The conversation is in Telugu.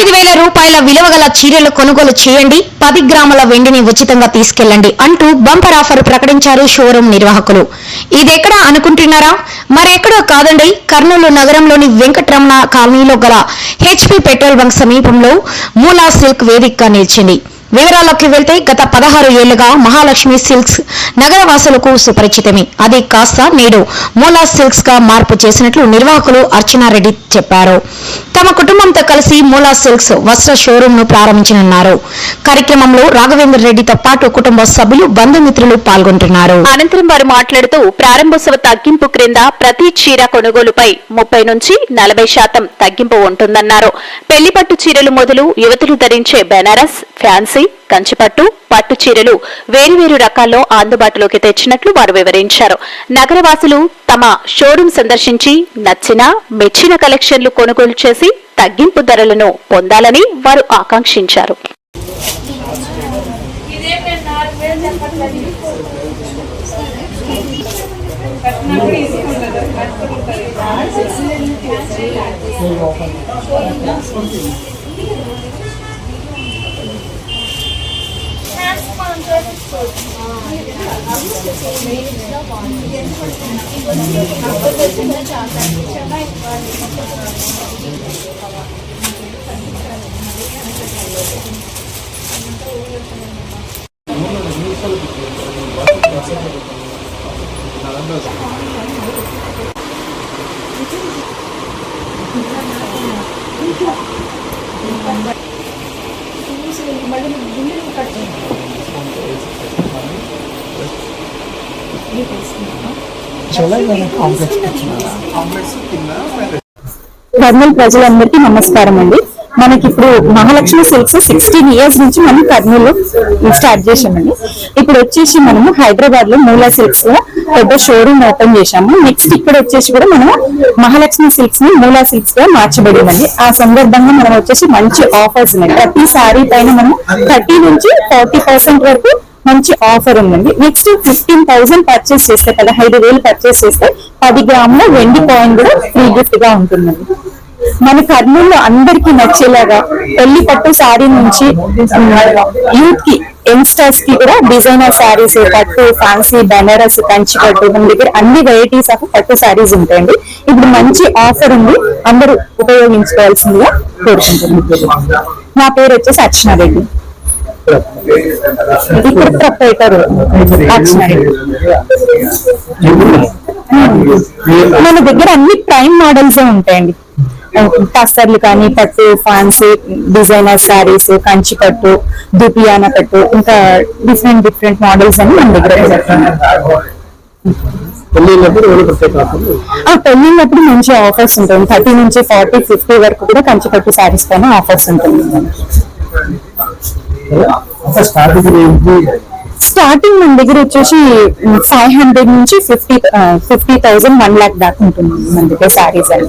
పద్దెనిమిది వేల రూపాయల విలువ గల చీరలు కొనుగోలు చేయండి. పది గ్రాముల వెండిని ఉచితంగా తీసుకెళ్ళండి అంటూ బంపర్ ఆఫర్ ప్రకటించారు షోరూం నిర్వాహకులు. ఇదెక్కడ అనుకుంటున్నారా? మరెక్కడో కాదండి కర్నూలు నగరంలోని వెంకటరమణ కాలనీలో గల హెచ్పి పెట్రోల్ బంక్ సమీపంలో మూలా సిల్క్ వేదికగా నిలిచింది. వివరాల్లోకి వెళ్తే గత పదహారు ఏళ్ళుగా మహాలక్ష్మి సిల్క్స్ నగరవాసులకు సుపరిచితమే. అది కాస్త నేడు మూలా సిల్క్స్గా మార్పు చేసినట్లు నిర్వాహకులు అర్చనారెడ్డి చెప్పారు. తమ కుటుంబంతో కలిసి మూలా సిల్క్స్ వస్త్ర షోరూమ్ను ప్రారంభించనున్నారు. కార్యక్రమంలో రాఘవేంద్ర రెడ్డితో పాటు కుటుంబ సభ్యులు బంధుమిత్రులు పాల్గొంటున్నారు. అనంతరం వారు మాట్లాడుతూ ప్రారంభోత్సవ తగ్గింపు క్రింద ప్రతి చీర కొనుగోలుపై ముప్పై నుంచి నలభై శాతం తగ్గింపు ఉంటుందన్నారు. పెళ్ళి పట్టు చీరలు మొదలు యువతులు ధరించే బెనారస్ ఫ్యాన్సీ కంచిపట్టు పట్టు చీరలు వేరువేరు రకాల్లో అందుబాటులోకి తెచ్చినట్లు వారు వివరించారు. నగరవాసులు తమ షోరూం సందర్శించి నచ్చిన మెచ్చిన కలెక్షన్లు కొనుగోలు చేసి తగ్గింపు ధరలను పొందాలని వారు ఆకాంక్షించారు. మళ్ళీ కట్ కర్నూలు ప్రజలందరికీ నమస్కారం అండి. మనకి ఇప్పుడు మహాలక్ష్మి సిల్క్స్ సిక్స్టీన్ ఇయర్స్ నుంచి మనం కర్నూలు స్టార్ట్ చేసామండి ఇప్పుడు వచ్చేసి మనము హైదరాబాద్లో మూలా సిల్క్స్లో పెద్ద షోరూమ్ ఓపెన్ చేశాము. నెక్స్ట్ ఇక్కడ వచ్చేసి కూడా మనం మహాలక్ష్మి సిల్క్స్ని మూలా సిల్క్స్గా మార్చబడిందండి. ఆ సందర్భంగా మనం వచ్చేసి మంచి ఆఫర్స్ ఉన్నాయి ప్రతి సారీ పైన మనం థర్టీ నుంచి ఫార్టీ పర్సెంట్ వరకు మంచి ఆఫర్ ఉందండి. నెక్స్ట్ ఫిఫ్టీన్ థౌసండ్ పర్చేస్ చేస్తే పదహైదు వేలు పర్చేస్ చేస్తే పది గ్రాముల వెండి కాయిన్ కూడా ఫ్రీ గిఫ్ట్గా ఉంటుందండి. మన కర్నూలు అందరికి నచ్చేలాగా పెళ్ళి పట్టు శారీ నుంచి యూత్కి యంగ్స్టర్స్కి కూడా డిజైనర్ శారీస్ పట్టు ఫ్యాన్సీ బెనారస్ కంచి పట్టు మన దగ్గర అన్ని వెరైటీస్ ఆఫ్ పట్టు శారీస్ ఉంటాయండి. ఇప్పుడు మంచి ఆఫర్ ఉంది. అందరూ ఉపయోగించుకోవాల్సిందిగా కోరుకుంటున్నాను నా పేరు వచ్చేసి అర్చనారెడ్డి ఇక్కడ ప్రొపరేటర్ మన దగ్గర అన్ని ప్రైమ్ మోడల్స్ ఉంటాయండి. టస్సర్లు కానీ పట్టు ఫ్యాన్సీ డిజైనర్ శారీస్ కంచి పట్టు దుపియానా పట్టు ఇంకా డిఫరెంట్ డిఫరెంట్ మోడల్స్ అని మన దగ్గర ఆ పెళ్ళినప్పుడు మంచి ఆఫర్స్ ఉంటాయి. థర్టీ నుంచి ఫార్టీ ఫిఫ్టీ వరకు కూడా కంచి పట్టు శారీస్ పైన ఆఫర్స్ ఉంటుంది స్టార్టింగ్ మన దగ్గర వచ్చేసి ఫైవ్ హండ్రెడ్ నుంచి fifty fifty thousand one lakh దాకా ఉంటుంది మన దగ్గర శారీస్ అని